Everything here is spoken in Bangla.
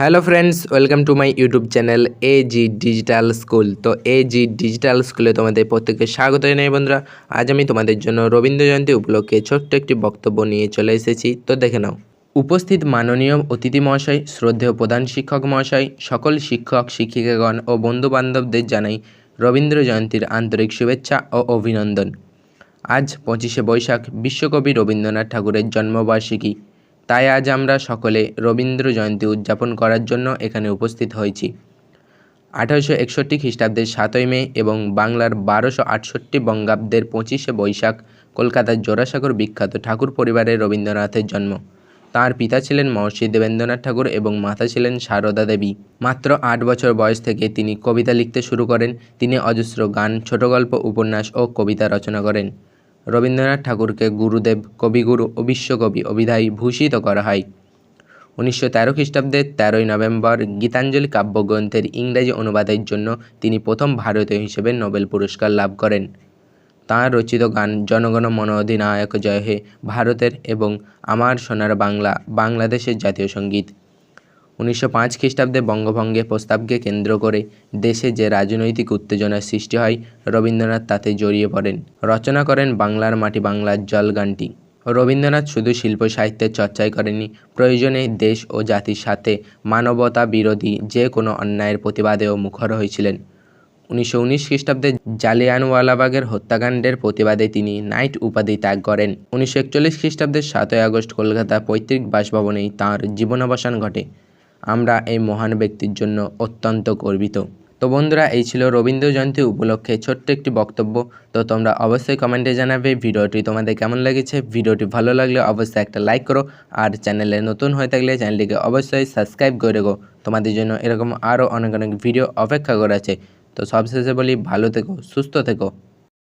Hello friends welcome to my YouTube channel A G digital school তো এ জি ডিজিটাল স্কুলে তোমাদের প্রত্যেককে স্বাগত জানাই বন্ধুরা। আজ আমি তোমাদের জন্য রবীন্দ্র জয়ন্তী উপলক্ষে ছোট্ট একটি বক্তব্য নিয়ে চলে এসেছি। তো দেখে নাও। উপস্থিত মাননীয় অতিথি মহাশয়, শ্রদ্ধেয় প্রধান শিক্ষক মহাশয়, সকল শিক্ষক, শিক্ষিকাগণ ও বন্ধু বান্ধবদের জানাই রবীন্দ্র জয়ন্তীর আন্তরিক শুভেচ্ছা ও অভিনন্দন। আজ পঁচিশে বৈশাখ বিশ্বকবি রবীন্দ্রনাথ ঠাকুরের জন্মবার্ষিকী। তাই আজ আমরা সকলে রবীন্দ্র জয়ন্তী উদযাপন করার জন্য এখানে উপস্থিত হয়েছি। আঠারোশো একষট্টি খ্রিস্টাব্দের সাতই মে এবং বাংলার বারোশো আটষট্টি বঙ্গাব্দের পঁচিশে বৈশাখ কলকাতার জোড়াসাগর বিখ্যাত ঠাকুর পরিবারে রবীন্দ্রনাথের জন্ম। তার পিতা ছিলেন মহর্ষি দেবেন্দ্রনাথ ঠাকুর এবং মাতা ছিলেন সারদা দেবী। মাত্র আট বছর বয়স থেকে তিনি কবিতা লিখতে শুরু করেন। তিনি অজস্র গান ছোট গল্প উপন্যাস ও কবিতা রচনা করেন। রবীন্দ্রনাথ ঠাকুরকে গুরুদেব, কবিগুরু ও বিশ্বকবি অভিধায় ভূষিত করা হয়। উনিশশো তেরো খ্রিস্টাব্দের তেরোই নভেম্বর গীতাঞ্জলি কাব্যগ্রন্থের ইংরেজি অনুবাদের জন্য তিনি প্রথম ভারতীয় হিসেবে নোবেল পুরস্কার লাভ করেন। তাঁর রচিত গান জনগণ মন অধিনায়ক জয় হে ভারতের এবং আমার সোনার বাংলা, বাংলাদেশের জাতীয় সংগীত। উনিশশো পাঁচ খ্রিস্টাব্দে বঙ্গভঙ্গের প্রস্তাবকে কেন্দ্র করে দেশে যে রাজনৈতিক উত্তেজনার সৃষ্টি হয়, রবীন্দ্রনাথ তাতে জড়িয়ে পড়েন। রচনা করেন বাংলার মাটি বাংলার জল গানটি। রবীন্দ্রনাথ শুধু শিল্প সাহিত্যের চর্চাই করেনি প্রয়োজনে দেশ ও জাতির সাথে মানবতা বিরোধী যে কোনো অন্যায়ের প্রতিবাদেও মুখর হয়েছিলেন। উনিশশো উনিশ খ্রিস্টাব্দে জালিয়ানওয়ালাবাগের হত্যাকাণ্ডের প্রতিবাদে তিনি নাইট উপাধি ত্যাগ করেন। উনিশশো একচল্লিশ খ্রিস্টাব্দের সাতই আগস্ট কলকাতা পৈতৃক বাসভবনেই তাঁর জীবনাবসান ঘটে। আমরা এই মহান ব্যক্তির জন্য অত্যন্ত গর্বিত। তো বন্ধুরা, এই ছিল রবীন্দ্র জয়ন্তী উপলক্ষে ছোট্ট একটি বক্তব্য। তো তোমরা অবশ্যই কমেন্টে জানাবে ভিডিওটি তোমাদের কেমন লেগেছে। ভিডিওটি ভালো লাগলে অবশ্যই একটা লাইক করো। আর চ্যানেলে নতুন হয়ে থাকলে চ্যানেলটিকে অবশ্যই সাবস্ক্রাইব করে রেখো। তোমাদের জন্য এরকম আরও অনেক অনেক ভিডিও অপেক্ষা করে আছে। তো সবশেষে বলি, ভালো থেকো, সুস্থ থেকো।